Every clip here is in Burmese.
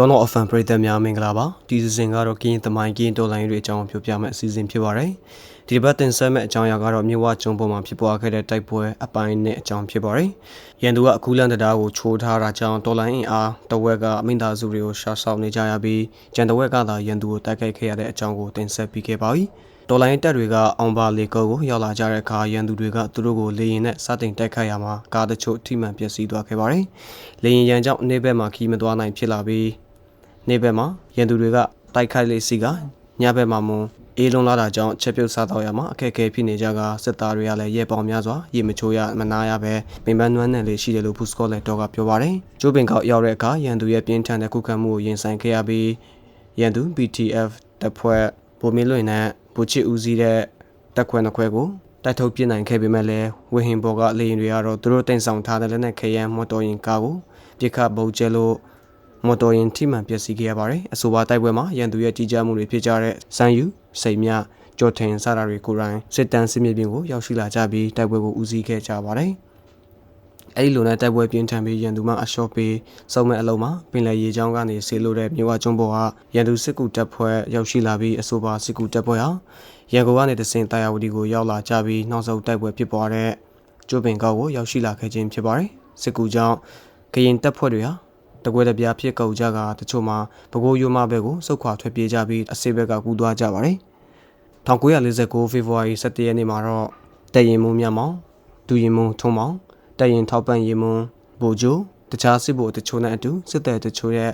တော်တော်အဖန်ပရိသတ်များမင်္ဂလာပါဒီစီစဉ်ကတော့ကင်းသမိုင်းကင်းတော်လိုင်းတွေအကြောင်းပြောပြမယ့်အစီအစဉ်ဖြစ်ပါတယ်ဒီတစ်ပတ်တင်ဆက်မယ့်အကြောင်းအရာကတော့မြေဝကျုံပေါ်မှာဖြစ်ပွားခဲ့တဲ့တိုက်ပွဲအပိုင်းနဲ့အကြောင်းဖြစ်ပါတယ်ရန်သူကအခုလန်တရားကိုချိုးထားတာကြောင့်တော်လိုင်းအင်အားတဝက်ကအမိသားစုတွေကိုရှာဆောက်နေကြရပြီးကျန်တဝက်ကသာရန်သူကိုတိုက်ခိုက်ခဲ့ရတဲ့အကြောင်းကိုတင်ဆက်ပေးခဲ့ပါပြီတော်လိုင်းတပ်တွေကအောင်ပါလေကုတ်ကိုရောက်လာကြတဲ့အခါရန်သူတွေကသူတို့ကိုလေရင်နဲ့စတင်တိုက်ခိုက်ရမှာကားတချို့ထိမှန်ပျက်စီးသွားခဲ့ပါတယ်။လေရင်ရန်ကြောင့်အနေဘက်မှာခီးမသွားနိုင်ဖြစ်လာပြီး နေဘက်မှာရန်သူတွေကတိုက်ခိုက်လေးစီကညဘက်မှာမွန်အေးလုံးလာတာကြောင့်ချက်ပြုတ်စားတော့ရမှာအခက်အခဲဖြစ်နေကြကစစ်သားတွေကလည်းရဲပေါင်များစွာရေမချိုးရမနာရပဲပင်ပန်းနွမ်းနယ်လေးရှိတယ်လို့ဖူစကောလည်းတော့ကပြောပါတယ်။ကျိုးပင်ကောက်ရောက်တဲ့အခါရန်သူရဲ့ပြင်းထန်တဲ့ခုခံမှုကိုရင်ဆိုင်ခဲ့ရပြီးရန်သူ BTF တပ်ဖွဲ့ဗိုလ်မင်းလွင်နဲ့ဗိုလ်ချစ်ဦးစီးတဲ့တပ်ခွဲနှစ်ခွဲကိုတိုက်ထုတ်ပြစ်နိုင်ခဲ့ပေမဲ့လည်းဝင်းဟင်ဘော်ကလေရင်တွေကတော့သူတို့တင်ဆောင်ထားတဲ့လက်နက်ခဲယမ်းမော်တော်ယာဉ်ကားကိုပြစ်ခတ်ဗုံးကျဲလို့ မော်တော်ယာဉ်ထိမှန်ပျက်စီးခဲ့ရပါတယ်။အဆိုပါတိုက်ပွဲမှာရန်သူရဲ့ကြီးကြပ်မှုတွေဖြစ်ကြတဲ့စမ်းယူစိန်မြကြော်ထင်စတာတွေကိုယ်တိုင်စစ်တမ်းစစ်မြေပြင်ကိုရောက်ရှိလာကြပြီးတိုက်ပွဲကိုဦးစီးခဲ့ကြပါတယ်။အဲဒီလိုနဲ့တိုက်ပွဲပြင်းထန်ပြီးရန်သူမှအလျှော့ပေးစုံမဲ့အလုံးမှာပင်လယ်ရေကြောင်းကနေဆေးလို့တဲ့မြေဝကျွန်းပေါ်ကရန်သူစစ်ကူတပ်ဖွဲ့ရောက်ရှိလာပြီးအဆိုပါစစ်ကူတပ်ဖွဲ့ဟာရန်ကုန်ကနေတဆင်တာယာဝတီကိုရောက်လာကြပြီးနောက်ဆုံးတိုက်ပွဲဖြစ်ပွားတဲ့ကျိုးပင်ကောက်ကိုရောက်ရှိလာခဲ့ခြင်းဖြစ်ပါတယ်။စစ်ကူကြောင့်ကရင်တပ်ဖွဲ့တွေဟာ တကွဲတပြားဖြစ်ကုန်ကြကတချို့မှာပဲခူးရိုးမဘက်ကိုစုတ်ခွာထွက်ပြေးကြပြီးအစိဘက်ကကူးသွားကြပါတယ်။1949ဖေဖော်ဝါရီ17ရက်နေ့မှာတော့တရင်မုံမြတ်မောင်ဒူရင်မုံထုံးမောင်တရင်ထောက်ပံ့ရင်မုံဘိုဂျိုတခြားစစ်ဘိုတချို့နဲ့အတူစစ်တပ်တချို့ရဲ့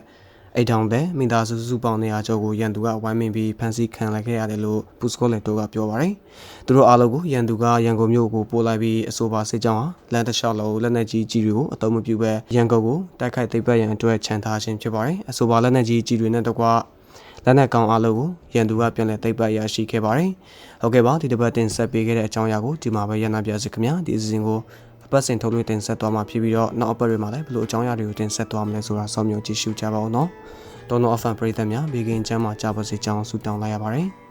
အိတ်ထောင်ပဲမိသားစုစုပေါင်းနေရာကျော်ကိုရန်သူကဝိုင်းမင်ပြီးဖမ်းဆီးခံလိုက်ခဲ့ရတယ်လို့ပူစကောလက်တိုကပြောပါတယ်။သူတို့အားလုံးကိုရန်သူကရန်ကုန်မြို့ကိုပို့လိုက်ပြီးအဆိုပါစစ်ကြောင်းဟာလမ်းတစ်လျှောက်လုံးလက်နက်ကြီးကြီးတွေကိုအသုံးမပြုဘဲရန်ကုန်ကိုတိုက်ခိုက်သိမ်းပိုက်ရန်အတွက်ခြံထားခြင်းဖြစ်ပါတယ်။အဆိုပါလက်နက်ကြီးကြီးတွေနဲ့တကွလက်နက်ကောင်အားလုံးကိုရန်သူကပြန်လည်သိမ်းပိုက်ရရှိခဲ့ပါတယ်။ဟုတ်ကဲ့ပါဒီတစ်ပတ်တင်ဆက်ပေးခဲ့တဲ့အကြောင်းအရာကိုဒီမှာပဲရန်နာပြစီခင်ဗျာဒီအစီအစဉ်ကို အပတ်စဉ်ထုတ်လွှင့်တင်ဆက်သွားမှာဖြစ်ပြီးတော့နောက်အပတ်တွေမှာလည်းဘယ်လိုအကြောင်းအရာတွေကိုတင်ဆက်သွားမလဲဆိုတာစောင့်မျှော်ကြည့်ရှုကြပါဦးနော်။တော်တော်အဖန်ပရိသတ်များဘေကင်းချမ်းမှာကြာပါစေကြောင်းဆုတောင်းလိုက်ရပါတယ်။